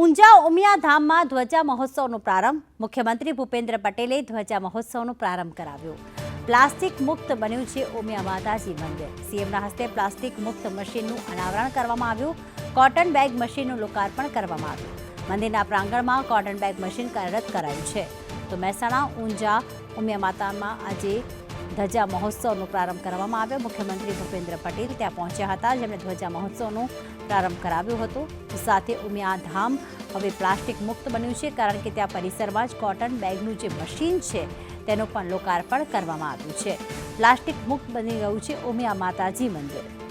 ઊંઝા ઉમિયા ધામમાં ધ્વજા મહોત્સવનો પ્રારંભ. મુખ્યમંત્રી ભૂપેન્દ્ર પટેલે ધ્વજા મહોત્સવનો પ્રારંભ કરાવ્યો. પ્લાસ્ટિક મુક્ત બન્યું છે ઉમિયા માતાજી મંદિર. સીએમના હસ્તે પ્લાસ્ટિક મુક્ત મશીનનું અનાવરણ કરવામાં આવ્યું. કોટન બેગ મશીનનું લોકાર્પણ કરવામાં આવ્યું. મંદિરના પ્રાંગણમાં કોટન બેગ મશીન કાર્યરત કરાયું છે. તો મહેસાણા, ઊંઝા, ઉમિયા માતામાં આજે ધ્વજા મહોત્સવનો પ્રારંભ કરવામાં આવ્યો. મુખ્યમંત્રી ભૂપેન્દ્ર પટેલ ત્યાં પહોંચ્યા હતા. જેમણે ધ્વજા મહોત્સવનો પ્રારંભ કરાવ્યો હતો. સાથે ઉમિયા ધામ હવે પ્લાસ્ટિક મુક્ત બન્યું છે, કારણ કે ત્યાં પરિસરમાં જ કોટન બેગનું જે મશીન છે, તેનું પણ લોકાર્પણ કરવામાં આવ્યું છે. પ્લાસ્ટિક મુક્ત બની ગયું છે ઉમિયા માતાજી મંદિર.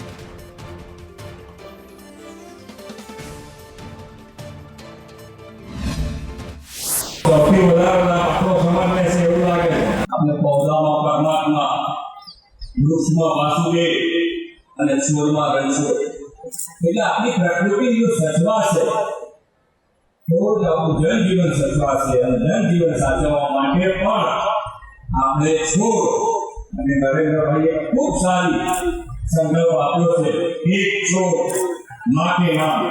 લાગે પૌદામાં પરમાત્મા વૃક્ષમાં વાસુદેવ અને છોડમાં રણછોડ. એટલે આપણી પ્રકૃતિ સચવા છે જ આપણું જનજીવન સચવાશે અને જનજીવન સાચવવા માટે પણ આપણે છોડ અને નરેન્દ્રભાઈએ ખૂબ સારી સંકલ્પ આપ્યો છે, એક છોડ માટે નામ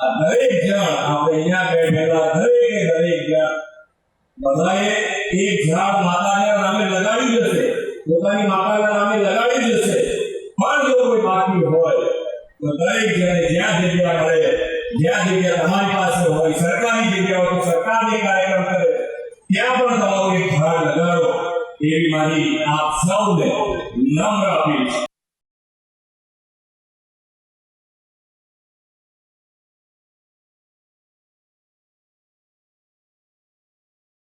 આ દરેક જણ આપણે અહીંયા બેઠેલા, દરેક દરેક જણ બધાએ એક ઝાડ માતાના નામે લગાવી દેશે. પોતાની માતાના નામે લગાવી દેશે. પણ જો કોઈ બાકી હોય, તો દરેક જણે જ્યાં જગ્યા મળે, જ્યાં જગ્યા તમારી પાસે હોય, સરકારી જગ્યા હોય, તો સરકારની કાર્યક્રમ કરે, ત્યાં પણ તમારો એક ઝાડ લગાડો. એવી મારી આપ સૌને નમ્ર અપીલ